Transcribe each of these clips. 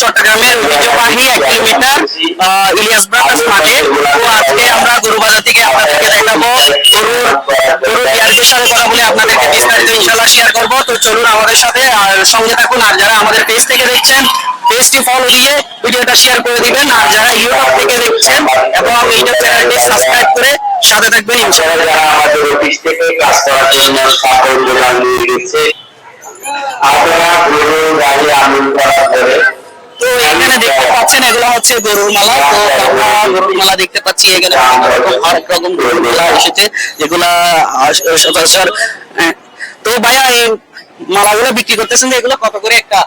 চট্টগ্রামের ঐতিহ্যবাহী এক কিলোমিটার ইলিয়াস ব্রাদার্স মাঠে। তো গরুর সাথে কথা বলে আপনাদেরকে ইনশাল্লাহ শেয়ার করব। তো চলুন আমাদের সাথে, আর সঙ্গে থাকুন, আর যারা আমাদের পেজ থেকে দেখছেন পেজটি ফলো দিয়ে ভিডিওটা শেয়ার করে দিবেন। আর যারা ইউটিউব থেকে দেখছেন, এবং ইউটিউব চ্যানেলটি সাবস্ক্রাইব করে সাথে থাকবেন। যারা আমাদের অফিস থেকে কাজ করার জন্য দিয়ে গেছে আপনারা গরু গাড়ি আমল করার পরে তো এখানে দেখতে পাচ্ছেন এগুলো হচ্ছে গরুর মালা। তো আমরা গরুর মালা দেখতে পাচ্ছি এখানে বিভিন্ন রকম গরুর মালা এসেছে যেগুলা সচরাচর হ্যাঁ। তো ভাইয়া এই মালাগুলো বিক্রি করতেছেন যে এগুলো কত করে একটা?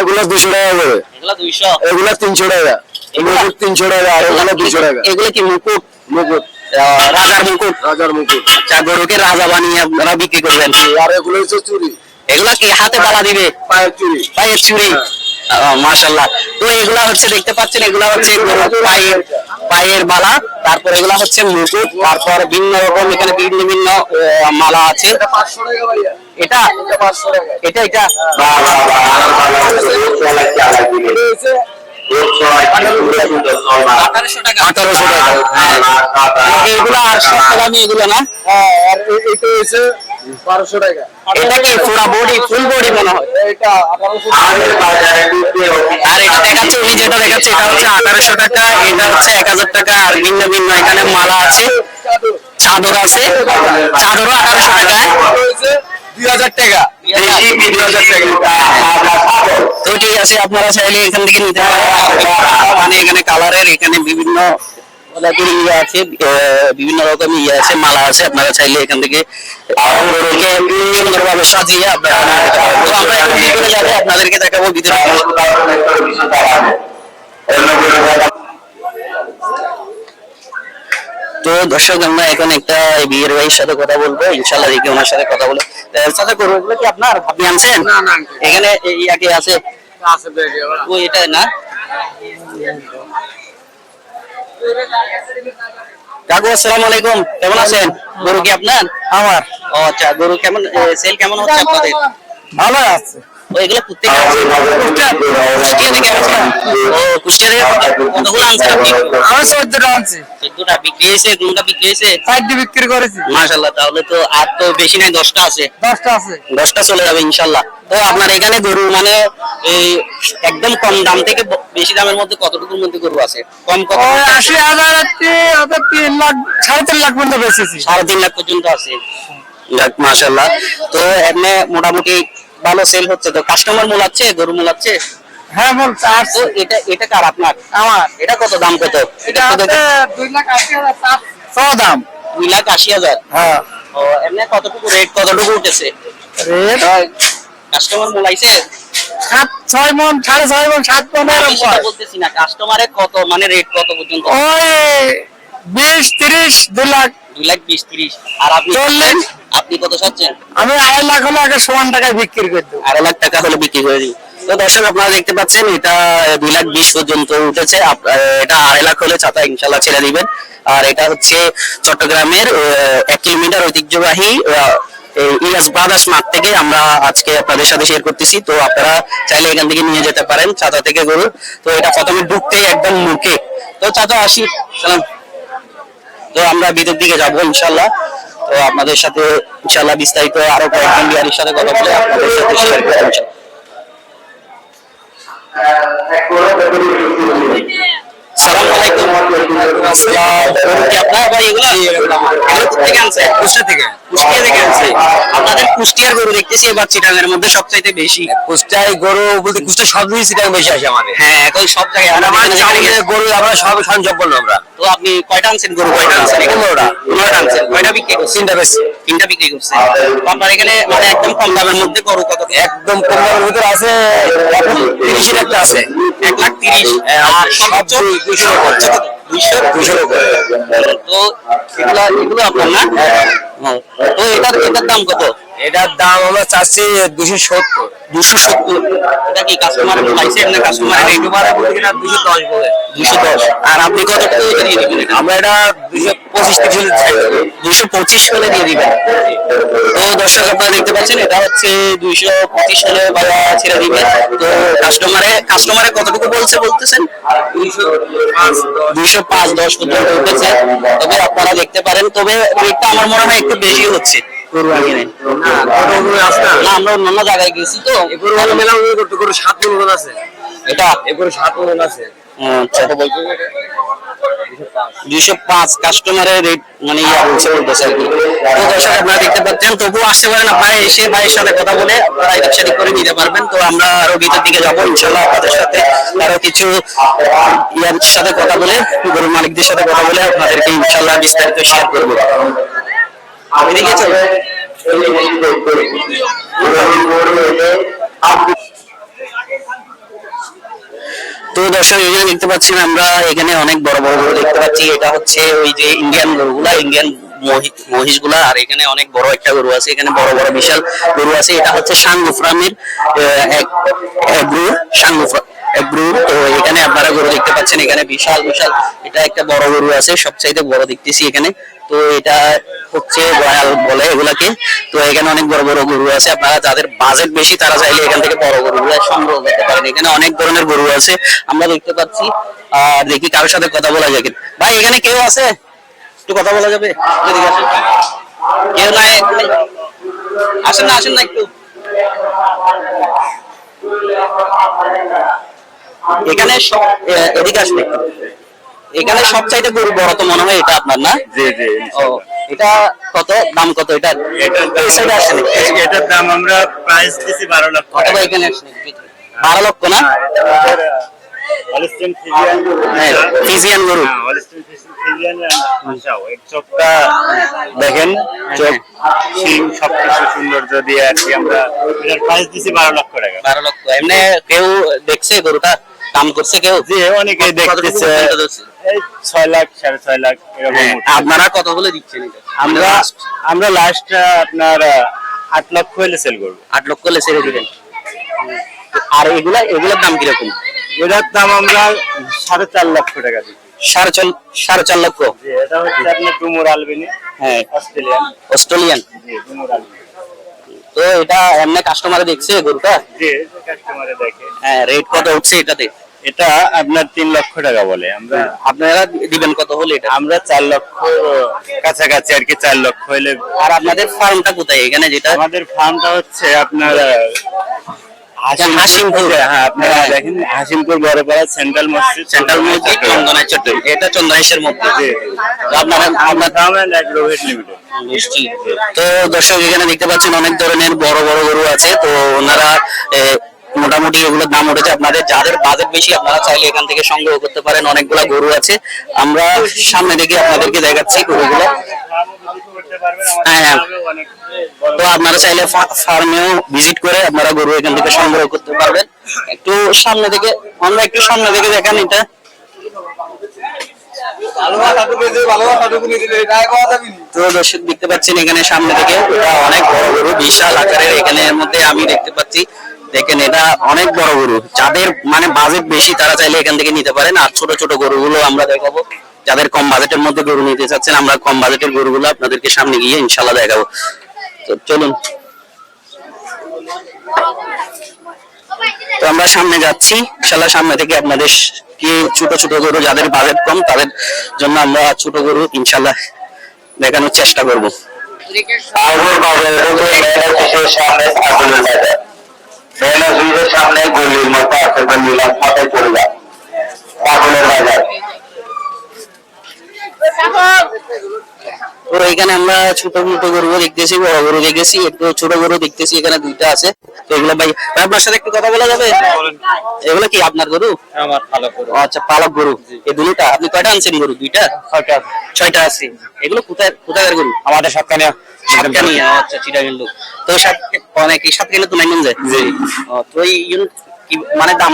এগুলো দুশো টাকা করে। এগুলো দুইশো? এগুলো তিনশো টাকা। এগুলা- তিনশো টাকা আর এগুলো দুশো টাকা। এগুলো কি মুকুট? মুকুট। রাজার মুকুট। রাজার মুকুট। আচ্ছা গরুকে রাজা বানিয়ে আপনারা বিক্রি করবেন। আর এগুলো হচ্ছে চুরি। এগুলা কি হাতে বালা দিবে? পায়ের চুরি। পায়ের চুড়ি মাশাল্লাহ তো এগুলা হচ্ছে দেখতে পাচ্ছেন এগুলা হচ্ছে পায়ের পায়ের মালা তারপর এগুলা হচ্ছে মুকুট। তারপর ভিন্ন রকম এখানে বিভিন্ন ভিন্ন মালা আছে। এটা এটা? এটা আঠারোশো টাকা আঠারোশো টাকা টাকা এগুলো আর সব দামি এগুলো না হ্যাঁ আর এটা হচ্ছে বারোশো টাকা এটা কি পুরা বডি ফুল বডি মনে হয় এটা আর এটা দেখাচ্ছে এই যেটা দেখাচ্ছে এটা হচ্ছে আঠারোশো টাকা এটা হচ্ছে এক হাজার টাকা আর ভিন্ন ভিন্ন এখানে মালা আছে চাদর আছে চাদরও আঠারোশো টাকা দুই হাজার টাকা। তো ঠিক আছে, আপনারা চাইলে এখান থেকে নিতে পারেন। এখানে কালারের এখানে বিভিন্ন ইয়ে আছে বিভিন্ন রকম ইয়ে আছে, মালা আছে, আপনারা চাইলে এখান থেকে সুন্দরভাবে সাজিয়ে আপনাদেরকে দেখাবো ভিতরে। তো দর্শক আমরা এখন একটা বিয়ের ভাইয়ের সাথে কথা বলব। ইনশাল্লাহ দেখি ওনার সাথে কথা বলে সাথে করব এগুলো কি আপনার? আপনি আনছেন? না, না, এখানে ইয়াকে আছে। আছে ও এটা না? কাকু আসসালামু আলাইকুম। কেমন আছেন? গরু কি আপনার? আমার। ও আচ্ছা গরু কেমন সেল কেমন হচ্ছে আপনাদের? ভালো আছে। ও এগুলো প্রত্যেক কুষ্টিয়া থেকে আসছে ও কুষ্টিয়া থেকে কতগুলো আনছেন আপনি? আমি চোদ্দটা আনছি। চোদ্দটা বিক্রি হয়েছে কোনটা বিক্রি হয়েছে? চারটি বিক্রি করেছি। মাশাল্লাহ তাহলে তো আর তো বেশি নাই দশটা আছে। দশটা আছে। দশটা চলে যাবে ইনশাল্লাহ তো আপনার এখানে গরু মানে এই একদম কম দাম থেকে বেশি দামের মধ্যে কতটুকুর মধ্যে গরু আছে? কম কত? আশি হাজার তিন লাখ সাড়ে তিন লাখ পর্যন্ত বেচেছি। সাড়ে তিন লাখ পর্যন্ত আছে। যাক মাশাল্লাহ তো এমনি মোটামুটি ভালো সেল হচ্ছে। তো কাস্টমার মূলাচ্ছে গরু মূলাচ্ছে? হ্যাঁ বল তো এটা এটা কার আপনার? আমার। এটা কত দাম কত? এটা দুই লাখ আশি হাজার চার। দাম। দুই লাখ আশি হাজার? হ্যাঁ। ও এমনি কতটুকু রেট কতটুকু উঠেছে? রেট কাস্টমার মূলাইছে? সাত ছয় মন সাড়ে ছয় মন সাত মন। বলতেছি না। কাস্টমারের কত মানে রেট কত পর্যন্ত? ওই বিশ তিরিশ দু লাখ। দুই লাখ বিশ ত্রিশ। আর আপনি চললেন। আপনি কত চাচ্ছেন? আমি আড়াই লাখ হলে আগে সমান টাকায় বিক্রি করে দেবো। আড়াই লাখ টাকা হলে বিক্রি করে দিই। তো দর্শক আপনারা দেখতে পাচ্ছেন এটা দুই লাখ বিশ পর্যন্ত উঠেছে। এটা আড়াই লাখ হলে ছাতা ইনশাল্লাহ ছেড়ে দিবেন। আর এটা হচ্ছে চট্টগ্রামের এক কিলোমিটার ঐতিহ্যবাহী এই ব্রাদার্স মাঠ থেকে আমরা আজকে আপনাদের সাথে শেয়ার করতেছি। তো আপনারা চাইলে এখান থেকে নিয়ে যেতে পারেন চাচা থেকে গরু। তো এটা প্রথমে ঢুকতে একদম মুখে। তো চাচা আসি সালাম। তো আমরা ভিতর দিকে যাব ইনশাল্লাহ তো আপনাদের সাথে ইনশাল্লাহ বিস্তারিত আরও কয়েকজন বিহারির সাথে কথা বলে আপনাদের সাথে শেয়ার করব আপনাদের কুষ্টিয়ার গরু দেখতেছি এবার চিটাঙের মধ্যে সবচাইতে বেশি। কুষ্টায় গরু বলতে কুষ্টা সব বেশি আসে আমাদের। হ্যাঁ এখন সব জায়গায় গেছে। গরু আমরা সব সঞ্চপন্ন আমরা। তো আপনি কয়টা আনছেন গরু? কয়টা আনছেন? পনেরোটা। পনেরোটা আনছেন। কয়টা বিক্রি তিনটা বেশি তিনটা বিক্রি করছে। আপনার এখানে মানে একদম কম দামের মধ্যে গরু কত একদম কম দামের ভিতরে আছে তিরিশের একটা আছে। এক লাখ তিরিশ আর সর্বোচ্চ দুইশো উপরে। দুইশো দুইশোর তো এগুলো এগুলো আপনার না? তো এটার এটার দাম কত? এটার দাম আমরা চাচ্ছি দুশো সত্তর। দুশো সত্তর। এটা কি কাস্টমার পাইছে না কাস্টমার রেট এবারে বলতে গেলে দুশো দশ বলে? দুশো দশ। আর আপনি কত দিয়ে দিবেন আমরা এটা দুশো পঁচিশ দুশো পঁচিশ হলে দিয়ে দিবেন? তো দর্শক আপনারা দেখতে পাচ্ছেন এটা হচ্ছে দুইশো পঁচিশ হলে বাবা ছেড়ে দিবে। তো কাস্টমারে কাস্টমারে কতটুকু বলছে বলতেছেন? দুইশো পাঁচ দশ। পর্যন্ত উঠেছে তবে আপনারা দেখতে পারেন তবে রেটটা আমার মনে হয় একটু বেশি হচ্ছে। গরু না আমরা অন্যান্য জায়গায় গেছি তো। এগুলো মেলা করতে করে সাত মন আছে। এটা? এগুলো সাত মন আছে। আচ্ছা। দুইশো পাঁচ কাস্টমারের রেট মানে ইয়া বলছে বলতেছে আর কি। তো দর্শক আপনারা দেখতে পাচ্ছেন তবুও আসতে পারেন আপনারা এসে ভাইয়ের সাথে কথা বলে আপনারা এটা সেটি করে নিতে পারবেন। তো আমরা আরও ভিতর দিকে যাব ইনশাল্লাহ আপনাদের সাথে আরও কিছু ইয়ার সাথে কথা বলে গরুর মালিকদের সাথে কথা বলে আপনাদেরকে ইনশাল্লাহ বিস্তারিত শেয়ার করব। এদিকে চলো তো দর্শক এখানে দেখতে পাচ্ছেন আমরা এখানে অনেক বড় বড় গরু দেখতে পাচ্ছি। এটা হচ্ছে ওই যে ইন্ডিয়ান গরুগুলা ইন্ডিয়ান মহিষগুলা আর এখানে অনেক বড় একটা গরু আছে। এখানে বড় বড় বিশাল গরু আছে। এটা হচ্ছে সাঙ্গুফরামের এক গ্রু সাঙ্গুফরা তো এখানে আপনারা গরু দেখতে পাচ্ছেন এখানে বিশাল বিশাল এটা একটা বড় গরু আছে। সবচাইতে বড় দেখতেছি এখানে। তো এটা হচ্ছে রয়্যাল বলে এগুলাকে। তো এখানে অনেক বড় বড় গরু আছে। আপনারা যাদের বাজেট বেশি, তারা চাইলে এখান থেকে বড় গরুগুলো সংগ্রহ করতে পারেন। এখানে অনেক ধরনের গরু আছে। আমরা দেখতে পাচ্ছি। আর দেখি কারোর সাথে কথা বলা যায় ভাই, এখানে কেউ আছে? একটু কথা বলা যাবে? আসেন। কেউ নাই? আসেন না আসেন না একটু। এখানে এদিকে একটু। এখানে সবচাইতে গরু বড় তো মনে হয় এটা আপনার না? জি জি ও এটা কত? দাম কত? এটা এটার দাম আসেন। এটার আমরা প্রাইস দিছি বারো লক্ষ অথবা টাকা। এখানে আসেন লক্ষ না? হ্যাঁ, হ্যাঁ, ফিজিয়ান গরু। হ্যাঁ, চোখটা দেখেন চোখ। শিং সবকিছু সৌন্দর্য দিয়ে আর কি আমরা এটার প্রাইস দিছি বারো লক্ষ টাকা। বারো লক্ষ। এমনি কেউ দেখছে গরুটা? দাম করছে কেউ? জি কতটুকু দেখতেছে? এই ছয় লাখ সাড়ে ছয় লাখ এরকম হ্যাঁ, আপনারা কত বলে দিচ্ছেন এটা? আমরা আমরা লাস্ট আপনার আট লক্ষ হলে সেল করব। আট লক্ষ হলে ছেড়ে দিবেন আর এগুলা এগুলোর দাম কীরকম? এটার দাম আমরা সাড়ে চার লক্ষ টাকা দিচ্ছি। সাড়ে চার সাড়ে চার লক্ষ? এটা হচ্ছে আপনার আলবিনি। হ্যাঁ। অস্ট্রেলিয়ান। অস্ট্রেলিয়ান? তো এটা এমনি কাস্টমারে দেখছে গরুটা? জি কাস্টমারে দেখে। হ্যাঁ রেট কত উঠছে এটাতে? এটা আপনার তিন লক্ষ টাকা বলে। আমরা আপনারা দিবেন কত হলে এটা? আমরা চার লক্ষ কাছাকাছি আর কি চার লক্ষ হলে আর আপনাদের ফার্মটা কোথায়? এখানে যেটা আমাদের ফার্মটা হচ্ছে আপনার হাসিমপুর। হ্যাঁ আপনারা দেখেন হাসিমপুর বড়পাড়া সেন্ট্রাল মসজিদ। সেন্ট্রাল মসজিদ এটা মধ্যে। আপনারা আপনার ফার্ম অ্যাগ্রোভেট লিমিটেড। তো দর্শক এখানে দেখতে পাচ্ছেন অনেক ধরনের বড় বড় গরু আছে। তো ওনারা মোটামুটি এগুলোর দাম উঠেছে। আপনাদের যাদের বাজেট বেশি আপনারা চাইলে এখান থেকে সংগ্রহ করতে পারেন। অনেকগুলা গরু আছে। আমরা সামনে থেকে আপনাদেরকে দেখাচ্ছি গরুগুলো। হ্যাঁ, হ্যাঁ। তো আপনারা চাইলে ফার্মেও ভিজিট করে আপনারা গরু এখান থেকে সংগ্রহ করতে পারবেন। একটু সামনে থেকে আমরা একটু সামনে থেকে দেখান এটা। দেখতে পাচ্ছেন এখানে সামনে থেকে অনেক বড় গরু বিশাল আকারের। এখানে মধ্যে আমি দেখতে পাচ্ছি দেখেন, এটা অনেক বড় গরু। যাদের মানে বাজেট বেশি, তারা চাইলে এখান থেকে নিতে পারেন। আর ছোট ছোট গরুগুলো আমরা দেখাবো। যাদের কম বাজেটের মধ্যে গরু নিতে চাচ্ছেন, আমরা কম বাজেটের গরুগুলো আপনাদেরকে সামনে গিয়ে ইনশাল্লাহ দেখাবো। তো চলুন। তো আমরা সামনে যাচ্ছি। ইনশাল্লাহ সামনে থেকে আপনাদের কি ছোট ছোট গরু যাদের বাজেট কম, তাদের জন্য আমরা ছোট গরু ইনশাল্লাহ দেখানোর চেষ্টা করব। আগুন বাজার মেন অফিসের সামনে আগুনের বাজার মেন অফিসের সামনে গলির মতো আছে নিলাম মাথায় পড়ে যায় আগুনের বাজার তো এখানে আমরা ছোট ছোট গরু দেখতেছি বড় গরু দেখতেছি একটু ছোট গরু দেখতেছি এখানে দুইটা আছে। তো এগুলো ভাই আপনার সাথে একটু কথা বলা যাবে? এগুলো কি আপনার গরু? আমার ভালো করে ও, আচ্ছা পালক গরু। এই দুটা আপনি কয়টা আনছেন গরু? দুইটা? ছয়টা। ছয়টা আছে। এগুলো কোথায় কোথায় গরু? আমাদের সবখানে সাতকানি আচ্ছা চিটাগাং লোক। তো সাত মানে কি তো নাই যায়। জি। তো এই ইউনিট কি মানে দাম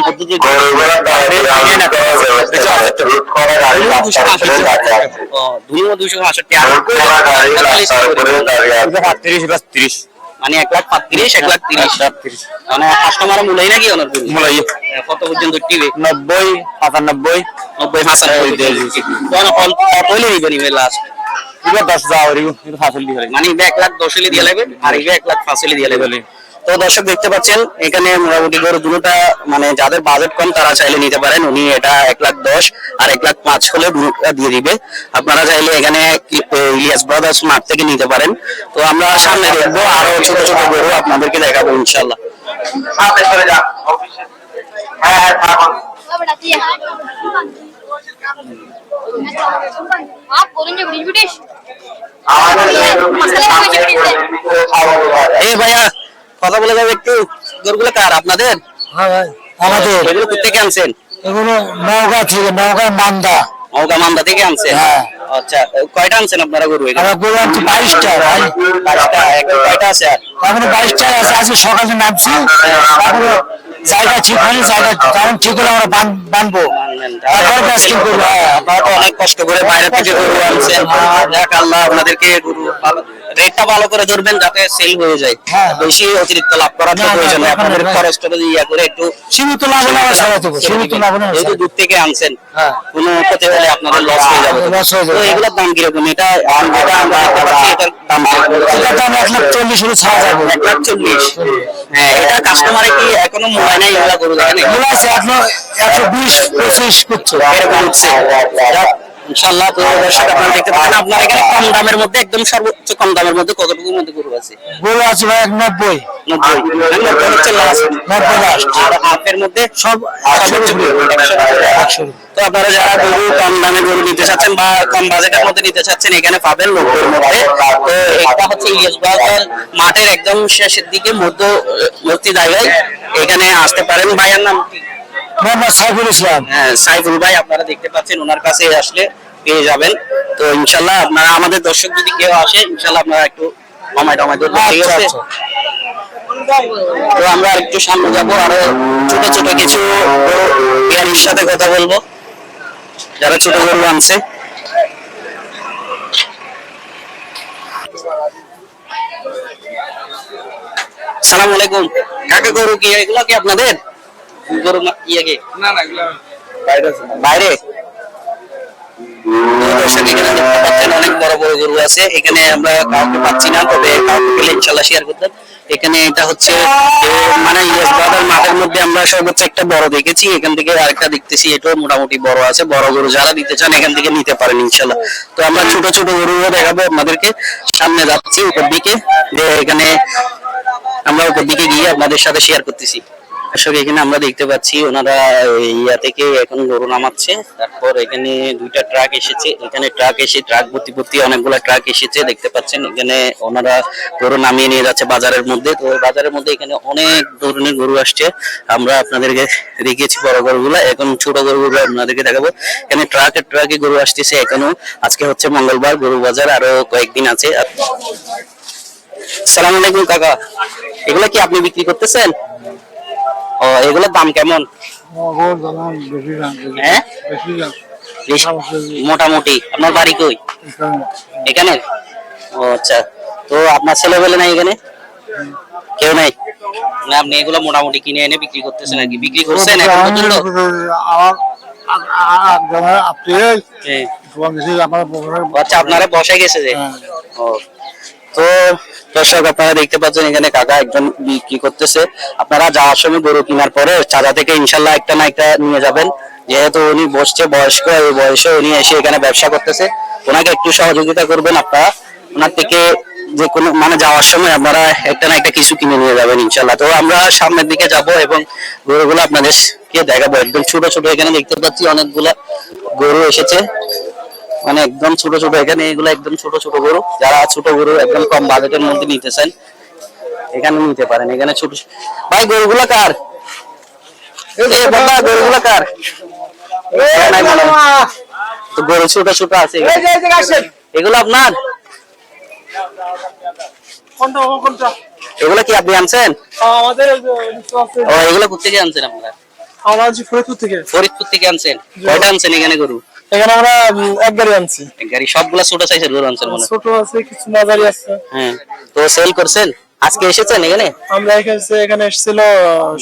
তিরিশ বা তিরিশ। মানে এক লাখ পাত্রিশ এক লাখ তিরিশ। মানে কাস্টমার মূলাই নাকি ওনার মূলাই। কত পর্যন্ত টিবে নব্বই পঁচানব্বই নব্বই কত নিবেন ইবে লাস্ট দশ দিয়ে মানে এক লাখ দশ হলে দিয়ে লাগবে আর এক লাখ পাঁচ হলে দিয়ে লাগবে। তো দর্শক দেখতে পাচ্ছেন এখানে মোটামুটি করে দুটা মানে যাদের বাজেট কম তারা চাইলে নিতে পারেন। উনি এটা এক লাখ দশ আর এক লাখ পাঁচ হলে দুটা দিয়ে দিবে। আপনারা চাইলে এখানে ইলিয়াস ব্রাদার্স মাঠ থেকে নিতে পারেন। তো আমরা সামনে দেখব আরও ছোট ছোট গরু আপনাদেরকে দেখাবো ইনশাল্লাহ হ্যাঁ এই ভাইয়া কথা বলে যাবে একটু। গরুগুলো কার? আপনাদের? হ্যাঁ ভাই। আমাদের। এগুলো কোথেকে আনছেন? এগুলো নওগাঁ থেকে নওগাঁ মান্দা। মৌকা মান্দা থেকে আনছেন? হ্যাঁ। আচ্ছা কয়টা আনছেন আপনারা গরু এখানে? গরু আনছি বাইশটা ভাই। বাইশটা কয়টা আছে? আর তারপরে বাইশটা আছে আজকে সকালে নামছি। তারপরে জায়গা ঠিক হয়নি জায়গা কারণ ঠিক হলে আমরা বান- বানবো। তারপরে ব্যাসকিং করব। আপনারা তো অনেক কষ্ট করে বাইরে থেকে গরু আনছেন যাক আল্লাহ আপনাদেরকে গরু রেটটা ভালো করে ধরবেন যাতে সেল হয়ে যায়। বেশি অতিরিক্ত লাভ করার তো না, না, প্রয়োজন নেই আপনাদের খরচটা যদি ইয়া করে একটু সীমিত লাভ হলে আমরা সারা সীমিত লাভ হলে যেহেতু দূর থেকে আনছেন। কোনো ক্ষতি হলে আপনাদের লস হয়ে যাবে তো। Loss যাবে। তো এগুলোর দাম কীরকম এটা যেটা আমরা দেখতে পাচ্ছি এটার দাম কীরকম? দাম এক লাখ চল্লিশ হলে ছাড়া যাবে এক লাখ চল্লিশ হ্যাঁ এটা কাস্টমারে কি এখনও মোবাইল নাই এগুলা গরু একশো একশো বিশ পঁচিশ ইনশাল্লাহ দর্শক আপনারা দেখতে পাচ্ছেন। আপনার এখানে কম দামের মধ্যে একদম সর্বোচ্চ কম দামের মধ্যে কতটুকুর মধ্যে গরু আছে? গরু আছে ভাই নব্বই। নব্বই। নব্বই হচ্ছে লাস্ট নব্বই লাস্ট আর হাফের মধ্যে সব একশোর উপরে একশোর তো আপনারা যারা গরু কম দামে গরু নিতে চাচ্ছেন বা কম বাজেটের মধ্যে নিতে চাচ্ছেন এখানে পাবেন নব্বইয়ের মধ্যে। তো এটা হচ্ছে মাঠের একদম শেষের দিকে মধ্য মূর্তি জায়গায় এখানে আসতে পারেন। ভাইয়ের নাম কি? মোহাম্মদ সাইফুল ইসলাম। হ্যাঁ সাইফুল ভাই আপনারা দেখতে পাচ্ছেন ওনার কাছে আসলে পেয়ে যাবেন। তো ইনশাল্লাহ আপনারা আমাদের দর্শক যদি কেউ আসে ইনশাল্লাহ আপনারা একটু কমায় টমায় ধরবেন ঠিক আচ্ছা, আছে? আচ্ছা। তো আমরা একটু সামনে যাব আরও ছোট ছোট কিছু বিহারির সাথে কথা বলব। যারা ছোট গরু আনছে। সালাম আলাইকুম। কাকে গরু কি এগুলো কি আপনাদের? গরু ইয়ে কি? বাইরে তো দর্শক এখানে দেখতে অনেক বড় বড় গরু আছে। এখানে আমরা কাউকে পাচ্ছি না তবে কাউকে পেলে ইনশাল্লাহ শেয়ার করতাম এখানে এটা হচ্ছে মানে ইয়েস ব্রাদার মাঠের মধ্যে আমরা সর্বোচ্চ একটা বড় দেখেছি। এখান থেকে আরেকটা দেখতেছি এটাও মোটামুটি বড় আছে। বড় গরু যারা নিতে চান এখান থেকে নিতে পারেন ইনশাল্লাহ। তো আমরা ছোট ছোট গরুও দেখাবো আপনাদেরকে। সামনে যাচ্ছি উপর দিকে যে এখানে আমরা উপর দিকে গিয়ে আপনাদের সাথে শেয়ার করতেছি। আসলে এখানে আমরা দেখতে পাচ্ছি ওনারা ইয়া থেকে এখন গরু নামাচ্ছে। তারপর এখানে দুইটা ট্রাক এসেছে। এখানে ট্রাক এসে ট্রাক ভর্তি ভর্তি অনেকগুলা ট্রাক এসেছে, দেখতে পাচ্ছেন। এখানে ওনারা গরু নামিয়ে নিয়ে যাচ্ছে বাজারের মধ্যে। তো বাজারের মধ্যে এখানে অনেক ধরনের গরু আসছে। আমরা আপনাদেরকে রেখেছি বড় গরুগুলা। এখন ছোট গরুগুলো আপনাদেরকে দেখাবো। এখানে ট্রাকে ট্রাকে গরু আসতেছে এখনও। আজকে হচ্ছে মঙ্গলবার, গরু বাজার আরও কয়েকদিন আছে। সালাম আলাইকুম, কাকা। এগুলো কি আপনি বিক্রি করতেছেন? ও এগুলোর দাম কেমন? হ্যাঁ? মোটামুটি। আপনার বাড়ি কই? এখানে। ও আচ্ছা। তো আপনার ছেলে বলে নাই এখানে? কেউ নাই? না আপনি এগুলো মোটামুটি কিনে এনে বিক্রি করতেছেন আর কি। বিক্রি করছেন এখন পর্যন্ত? হ্যাঁ। আচ্ছা আপনারা বসে গেছে যে? ও তো দর্শক, আপনারা দেখতে পাচ্ছেন এখানে কাকা একজন বিক্রি করতেছে। আপনারা যাওয়ার সময় গরু কেনার পরে চাঁদা থেকে ইনশাল্লাহ একটা না একটা নিয়ে যাবেন। যেহেতু উনি বসছে, বয়স্ক, এই বয়সে উনি এসে এখানে ব্যবসা করতেছে। ওনাকে একটু সহযোগিতা করবেন আপনারা। ওনার থেকে যে কোনো মানে যাওয়ার সময় আপনারা একটা না একটা কিছু কিনে নিয়ে যাবেন ইনশাল্লাহ। তো আমরা সামনের দিকে যাব এবং গরুগুলো আপনাদেরকে দেখাবো। একদম ছোট ছোট এখানে দেখতে পাচ্ছি অনেকগুলা গরু এসেছে। মানে একদম ছোট ছোট এখানে এগুলো একদম ছোট ছোট গরু। যারা ছোট গরু একদম কম বাজেটের মধ্যে নিতে চান এখানে নিতে পারেন। এখানে ছোট ভাই গরুগুলো কার? গরুগুলো কার। তো গরু ছোট ছোট আছে। এগুলো আপনার? এগুলো কি আপনি আনছেন? ও এগুলো কোথেকে আনছেন আপনারা? ফরিদপুর থেকে। ফরিদপুর থেকে আনছেন। কয়টা আনছেন এখানে গরু? এখানে আমরা এক গাড়ি আনছি। এক গাড়ি সবগুলা ছোট সাইজের গরু আনছেন মনে ছোট আছে কিছু মাঝারি আছে। হ্যাঁ। তো সেল করছেন? আজকে এসেছেন এখানে? আমরা এখানে এখানে এসেছিল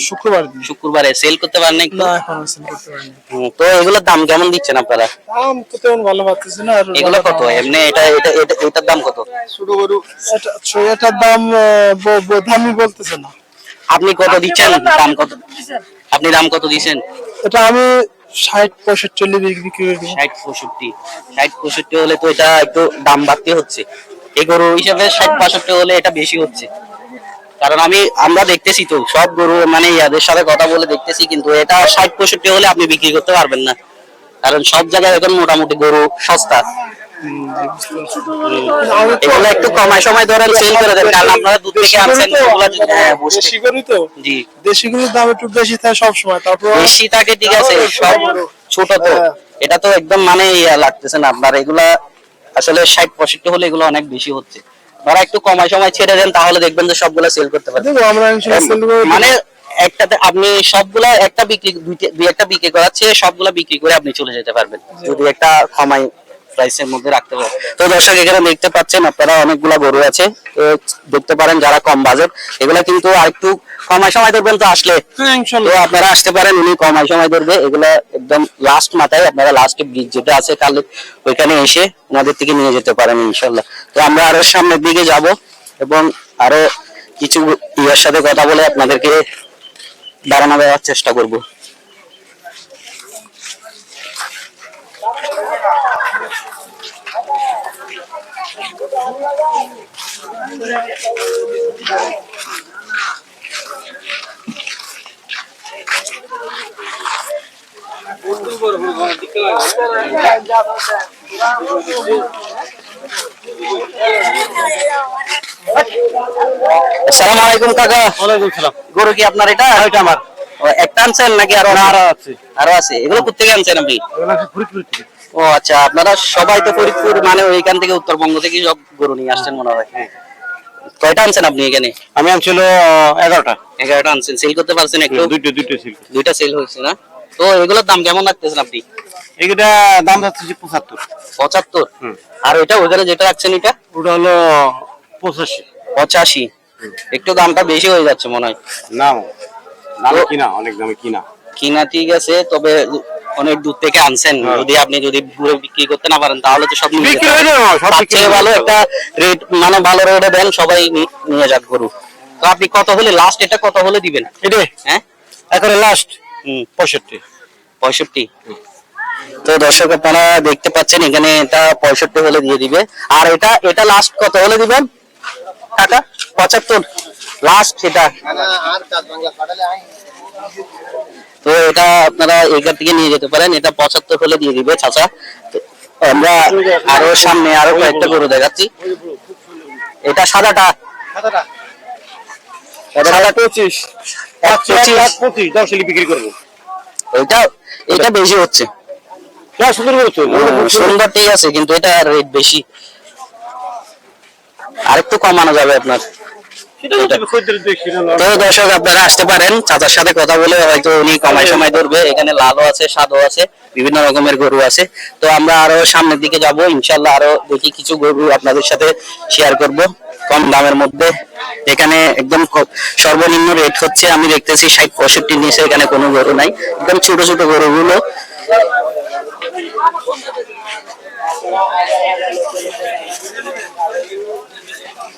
শুক্রবার দিন। শুক্রবারে। সেল করতে পারেন না এখন সেল করতে পারিনি। তো এগুলোর দাম কেমন দিচ্ছেন আপনারা? দাম তো তেমন ভালো পাচ্ছি না আর এগুলো কত? এমনি এটা এটা এটা- এটার দাম কত? ছোট গরু এটা এটার দাম দামই বলতেছে না। আপনি কত দিচ্ছেন? দাম কত আপনি দাম কত দিচ্ছেন? এটা আমি ষাট পঁয়ষট্টি হলে বিক্রি বিক্রি করে দিব। ষাট পঁয়ষট্টি। ষাট পঁয়ষট্টি হলে তো এটা একটু দাম বাড়তে হচ্ছে। এই গরু হিসাবে ষাট পঁয়ষট্টি হলে এটা বেশি হচ্ছে। কারণ আমি, আমরা দেখতেছি তো, সব গরু মানে ইয়াদের সাথে কথা বলে দেখতেছি, কিন্তু এটা ষাট পঁয়ষট্টি হলে আপনি বিক্রি করতে পারবেন না। কারণ সব জায়গায় এখন মোটামুটি গরু সস্তা। এগুলো একটু কমায় সময় ধরে সেল করে দেন কারণ আপনারা দূর থেকে আনছেন যদি- হ্যাঁ, বুঝতে- দেশি গরু তো জি। দেশি গরুর দাম একটু বেশি থাকে সবসময় তারপর বেশি থাকে ঠিক আছে সব ছোট তো। এটা তো একদম মানে ইয়া লাগতেছে না আপনার এগুলা আসলে ষাট পঁয়ষট্টি হলে এগুলো অনেক বেশি হচ্ছে। ধরা একটু কমায় সময় ছেড়ে দেন তাহলে দেখবেন যে সবগুলা সেল করতে পারবেন। আমরা মানে একটাতে আপনি সবগুলা একটা বিক্রি দুইটা- দুই একটা বিক্রি করার চেয়ে সবগুলা বিক্রি করে আপনি চলে যেতে পারবেন। যদি একটা কমাই প্রাইসের মধ্যে রাখতে পারেন তো দর্শক এখানে দেখতে পাচ্ছেন আপনারা অনেকগুলা গরু আছে। দেখতে পারেন যারা কম বাজেট এগুলা কিন্তু আর একটু কমায় সময় ধরবেন তো আসলে। হ্যাঁ, তো আপনারা আসতে পারেন উনি কমাই সময় ধরবে। এগুলা একদম লাস্ট মাথায় আপনারা লাস্ট ব্রিজ যেটা আছে কালে ওইখানে এসে ওনাদের থেকে নিয়ে যেতে পারেন ইনশাল্লাহ। তো আমরা আরও সামনের দিকে যাব এবং আরও কিছু ইয়ের সাথে কথা বলে আপনাদেরকে ধারণা দেওয়ার চেষ্টা করব। আসসালামু আলাইকুম কাকা ওয়ালাইকুম সালাম গরু কি আপনার এটা এটা আমার ও, একটা আনছেন নাকি আরও আরও আছে আরও আছে। এগুলো কোথেকে আনছেন আপনি? ও আচ্ছা আপনারা সবাই তো ফরিদপুর মানে ওইখান থেকে উত্তরবঙ্গ থেকে সব গরু নিয়ে আসছেন মনে হয়। কয়টা আনছেন আপনি এখানে? আমি আনছিল এগারোটা। এগারোটা আনছেন। সেল করতে পারছেন একটু? দুইটা দুইটা ছিল দুইটা সেল হয়েছে না? তো এগুলোর দাম কেমন রাখতেছেন আপনি? এইটা দাম যাচ্ছে পঁচাত্তর। পঁচাত্তর? আর এটা ওইখানে যেটা রাখছেন এটা? ওটা হলো পঁচাশি। পঁচাশি। একটু দামটা বেশি হয়ে যাচ্ছে মনে হয়। না দামে কিনা অনেক দামে কিনা। কিনা ঠিক আছে তবে অনেক দূর থেকে আনছেন। হ্যাঁ। যদি আপনি যদি পুরো বিক্রি করতে না পারেন তাহলে তো সব বিক্রি হয়ে যাবে ভালো একটা রেট মানে ভালো রেটে দেন সবাই নিয়ে যাক গরু। তো আপনি কত হলে লাস্ট এটা কত হলে দিবেন? এটা। হ্যাঁ? একেবারে লাস্ট হুম। পঁয়ষট্টি। পঁয়ষট্টি। তো দর্শক আপনারা দেখতে পাচ্ছেন এখানে এটা পঁয়ষট্টি হলে দিয়ে দিবে। আর এটা এটা লাস্ট কত হলে দিবেন? টাকা পঁচাত্তর। লাস্ট এটা। তো এটা আপনারা এখান থেকে নিয়ে যেতে পারেন এটা পঁচাত্তর হলে দিয়ে দিবে চাচা। আমরা আরও সামনে আরও কয়েকটা গরু দেখাচ্ছি। এটা সাদাটা? পঁচিশ। পঁচিশ। পঁচিশ দশ বিক্রি করব। এটা এটা বেশি হচ্ছে। যা সুন্দর করেছ সুন্দর আছে কিন্তু এটা রেট বেশি। আরেকটু কমানো যাবে আপনার। তো দর্শক, আপনারা আসতে পারেন। চাচার সাথে কথা বলে হয়তো উনি কমায় সময় ধরবে। এখানে লালও আছে সাদও আছে, বিভিন্ন রকমের গরু আছে। তো আমরা আরও সামনের দিকে যাব। ইনশাল্লাহ আরও দেখি কিছু গরু আপনাদের সাথে শেয়ার করব। কম দামের মধ্যে। এখানে একদম সর্বনিম্ন রেট হচ্ছে, আমি দেখতেছি ষাট পঁয়ষট্টির নিচে এখানে কোনো গরু নাই। একদম ছোট ছোট গরুগুলো।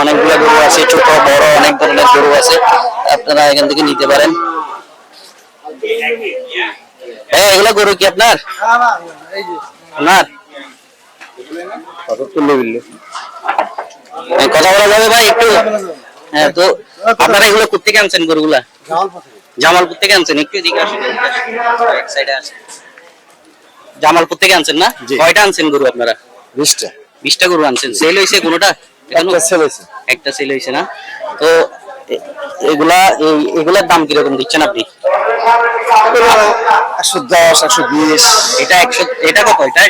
অনেকগুলো গরু আছে ছোট বড় অনেক ধরনের গরু আছে আপনারা এখান থেকে নিতে পারেন। হ্যাঁ এগুলো গরু কি আপনার? আপনার? কথা বলা যাবে ভাই একটু? হ্যাঁ তো আপনারা এগুলো কোথেকে আনছেন গরুগুলা? জামালপুর থেকে আনছেন একটু এদিকে আসুন। এদিকে আসুন। এক সাইডে আসুন। জামালপুর থেকে আনছেন না? কয়টা আনছেন গরু আপনারা? বিশটা। বিশটা গরু আনছেন। সেল হয়েছে কোনোটা? একটা ছেলে আছে। একটা সেল হয়েছে না? তো এগুলা এগুলার দাম কীরকম দিচ্ছেন আপনি? একশো দশ একশো বিশ। এটা একশো এটা কত? এটা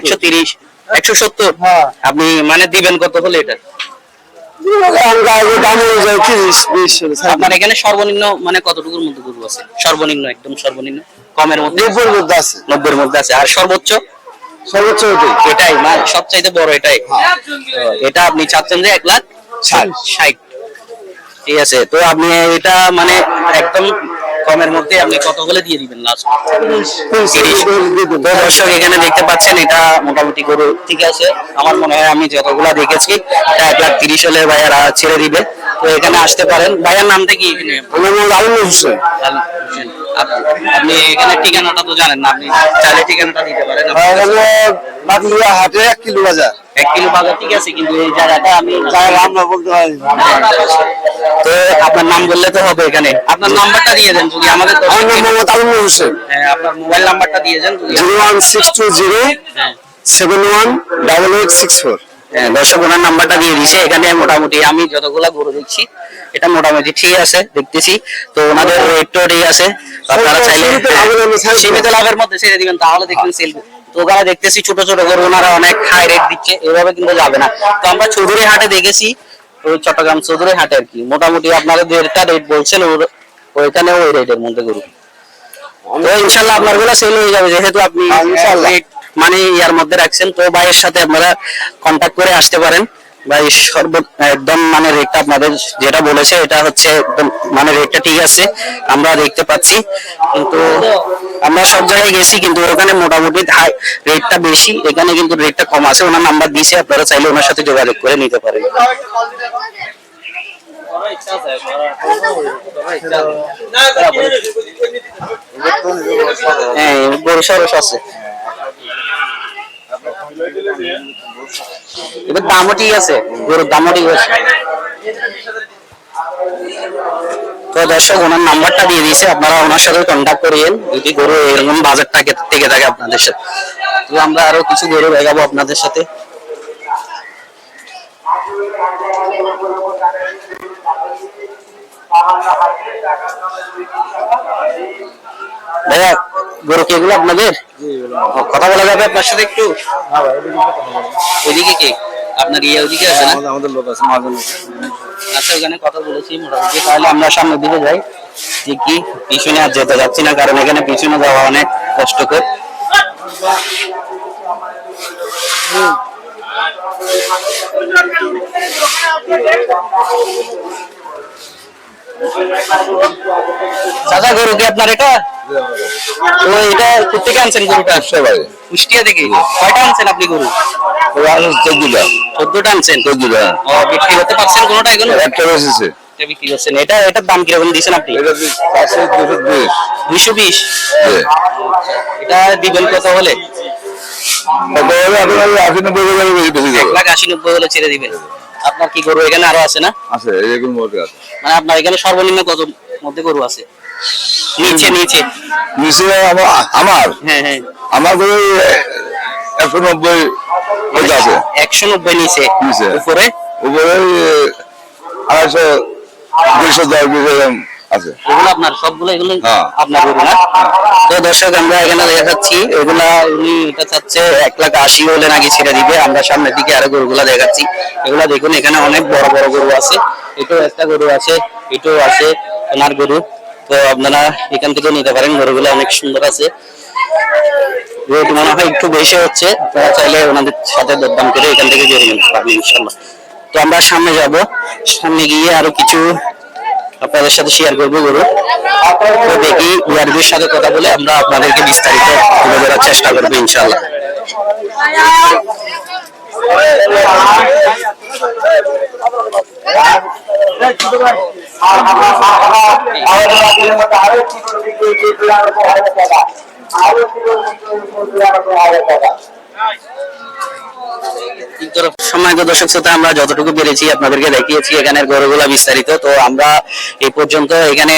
একশো তিরিশ একশো সত্তর। হ্যাঁ। আপনি মানে দিবেন কত হলে এটা? আপনার এখানে সর্বনিম্ন মানে কতটুকুর মধ্যে গরু আছে? সর্বনিম্ন একদম সর্বনিম্ন? কমের মধ্যে? নব্বইয়ের মধ্যে আছে। নব্বইয়ের মধ্যে আছে। আর সর্বোচ্চ? সর্বোচ্চ ওইটাই এটাই মানে সবচাইতে বড় এটাই। এটা আপনি চাচ্ছেন যে এক লাখ ষাট। ঠিক আছে তো আপনি এটা মানে একদম কমের মধ্যে আপনি কত হলে দিয়ে দিবেন লাস্ট দর্শক এখানে দেখতে পাচ্ছেন এটা মোটামুটি গরু। ঠিক আছে আমার মনে হয় আমি যতগুলা দেখেছি এটা এক লাখ তিরিশ হলে ভাইয়ারা ছেড়ে দিবে। তো এখানে আসতে পারেন। ভাইয়ার নামটা কি? এখানে হোসেন। হোসেন। আপ- আপনি এখানে ঠিকানাটা তো জানেন না আপনি চাইলে ঠিকানাটা দিতে পারেন। হাটে এক কিলো বাজার। এক কিলো বাজার ঠিক আছে কিন্তু এই জায়গাটা আমি আমরা বলতে পারি তো আপনার নাম বললে তো হবে এখানে। আপনার নাম্বারটা দিয়ে দেন যদি আমাদের আমার নাম মোহাম্মদ আলম হোসেন। হ্যাঁ, আপনার মোবাইল নাম্বারটা দিয়ে দেন zero one six two zero হ্যাঁ। Seven one double eight six four. হ্যাঁ, দর্শক ওনার নাম্বারটা দিয়ে এখানে মোটামুটি আমি যতগুলা গরু দেখছি এটা মোটামুটি ঠিক আছে দেখতেছি। তো ওনাদের ঠিক আছে আপনারা চাইলে সীমিত লাভের মধ্যে ছেড়ে দিবেন তাহলে দেখবেন সেল তো ওখানে দেখতেছি ছোট ছোট গরু ওনারা অনেক হাই রেট দিচ্ছে এভাবে কিন্তু যাবে না। তো আমরা চৌধুরী হাটে দেখেছি ওই চট্টগ্রাম চৌধুরী হাটে আর কি। মোটামুটি আপনারা দেড়টা রেট বলছেন ওইখানে ওই রেটের মধ্যে গরু। তো ইনশাল্লাহ আপনারগুলো সেল হয়ে যাবে যেহেতু আপনি হ্যাঁ, ইনশাল্লাহ। মানে ইয়ার মধ্যে রাখছেন। তো ভাইয়ের সাথে আপনারা কন্ট্যাক্ট করে আসতে পারেন। ভাই, সর্ব একদম মানে রেটটা আপনাদের যেটা বলেছে, এটা হচ্ছে একদম মানে রেটটা ঠিক আছে, আমরা দেখতে পাচ্ছি। কিন্তু আমরা সব জায়গায় গেছি, কিন্তু ওখানে মোটামুটি রেটটা বেশি। এখানে কিন্তু রেটটা কম আছে। ওনার নাম্বার দিয়েছে, আপনারা চাইলে ওনার সাথে যোগাযোগ করে নিতে পারেন। হ্যাঁ সরস আছে। এবার দামও ঠিক আছে, গরুর দামও আছে তো দর্শক, ওনার নাম্বারটা দিয়ে দিয়েছে, আপনারা ওনার সাথে কন্ট্যাক্ট করিয়েন, যদি গরু এরকম বাজারটা থেকে থাকে আপনাদের সাথে। তো আমরা আরও কিছু গরু দেখাবো আপনাদের সাথে। ভাইয়া গরু কি এগুলো আপনাদের? কথা বলা যাবে আপনার সাথে একটু? ওইদিকে কে? আপনার ইয়ে ওইদিকে আছে না? আমাদের লোক আছে মাঝে আচ্ছা ওখানে কথা বলেছি মোটামুটি তাহলে আমরা সামনের দিকে যাই। যে কি পিছনে আর যেতে যাচ্ছি না কারণ এখানে পিছনে যাওয়া অনেক কষ্টকর। চাচা গরু কি আপনার এটা? তো এটা কোথেকে আনছেন গরুটা? কুষ্টিয়া থেকে। কয়টা আনছেন আপনি গরু? চোদ্দটা। চোদ্দটা আনছেন? চোদ্দটা। ও বিক্রি করতে পারছেন কোনোটা এগুলো? একটা এসেছে এটা বিক্রি করছেন। এটা এটার দাম কীরকম দিয়েছেন আপনি? বিশ। দুইশো বিশ? এটা দিবেন কত হলে? আশি নব্বই হলে ছেড়ে দিবেন। আপনার কি গরু এখানে আরও আছে না? আছে এরকম মধ্যে আছে। মানে আপনার এখানে সর্বনিম্ন কত মধ্যে গরু আছে? নিচে নিচে। নিচে আমার আমার? হ্যাঁ হ্যাঁ। আমার গরু একশো নব্বই আছে। একশো নব্বই নিচে। উপরে? উপরে আড়াইশো দুইশো দশ আছে এগুলো আপনার সবগুলো এগুলো হ্যাঁ। আপনার গরু না তো দর্শক আমরা এখানে দেখাচ্ছি এগুলা উনি এটা চাচ্ছে এক লাখ আশি হলে নাকি ছেড়ে দিবে। আমরা সামনের দিকে আরও গরুগুলা দেখাচ্ছি। এগুলা দেখুন এখানে অনেক বড় বড় গরু আছে। এটাও একটা গরু আছে এটাও আছে ওনার গরু। তো আপনারা এখান থেকে নিতে পারেন গরুগুলো অনেক সুন্দর আছে। রেট মনে হয় একটু বেশি হচ্ছে। আপনারা চাইলে ওনাদের সাথে দরদাম করে এখান থেকে গরু নিতে পারবেন ইনশাল্লাহ তো আমরা সামনে যাব। সামনে গিয়ে আরও কিছু আপনাদের সাথে শেয়ার করব, গরু। দেখি ইয়ারবির সাথে কথা বলে আমরা আপনাদেরকে বিস্তারিত তুলে ধরার চেষ্টা করব ইনশাল্লাহ সম্মানিত দর্শক শ্রোতা, আমরা যতটুকু পেরেছি আপনাদেরকে দেখিয়েছি এখানের গরুগুলা বিস্তারিত। তো আমরা এই পর্যন্ত এখানে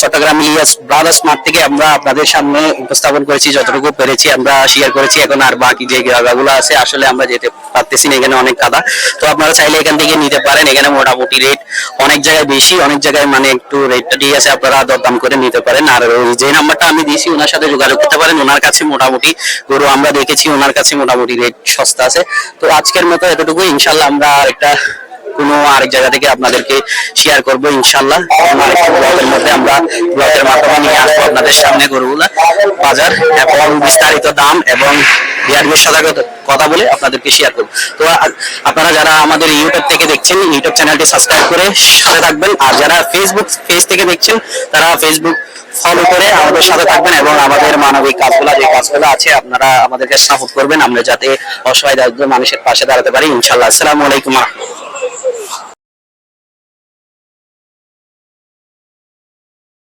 চট্টগ্রাম ইলিয়াস ব্রাদার্স মাঠ থেকে আমরা আপনাদের সামনে উপস্থাপন করেছি, যতটুকু পেরেছি আমরা শেয়ার করেছি। এখন আর বাকি যে জায়গাগুলো আছে, আসলে আমরা যেতে পারতেছি এখানে অনেক কাদা। তো আপনারা চাইলে এখান থেকে নিতে পারেন, এখানে মোটামুটি রেট অনেক জায়গায় বেশি, অনেক জায়গায় মানে একটু রেটটা ঠিক আছে, আপনারা দরদাম করে নিতে পারেন। আর যে নাম্বারটা আমি দিয়েছি, ওনার সাথে যোগাযোগ করতে পারেন। ওনার কাছে মোটামুটি গরু আমরা দেখেছি, ওনার কাছে মোটামুটি রেট সস্তা আছে। তো আজকের মতো এতটুকু ইনশাল্লাহ আমরা একটা কোনো আরেক জায়গা থেকে আপনাদেরকে শেয়ার করব ইনশাল্লাহ ব্লগের মধ্যে আমরা ব্লগের মাধ্যমে নিয়ে আসব আপনাদের সামনে গরুগুলা। বাজার এবং বিস্তারিত দাম এবং বিআরবির সাথে কথা- বলে আপনাদেরকে শেয়ার করব। তো আপনারা যারা আমাদের ইউটিউব থেকে দেখছেন ইউটিউব চ্যানেলটি সাবস্ক্রাইব করে সাথে থাকবেন। আর যারা ফেসবুক পেজ থেকে দেখছেন, তারা ফেসবুক ফলো করে আমাদের সাথে থাকবেন এবং আমাদের মানবিক কাজগুলো, যে কাজগুলো আছে, আপনারা আমাদেরকে সাপোর্ট করবেন। আমরা যাতে অসহায় মানুষের পাশে দাঁড়াতে পারি। ইনশাল্লাহ আসসালামু আলাইকুম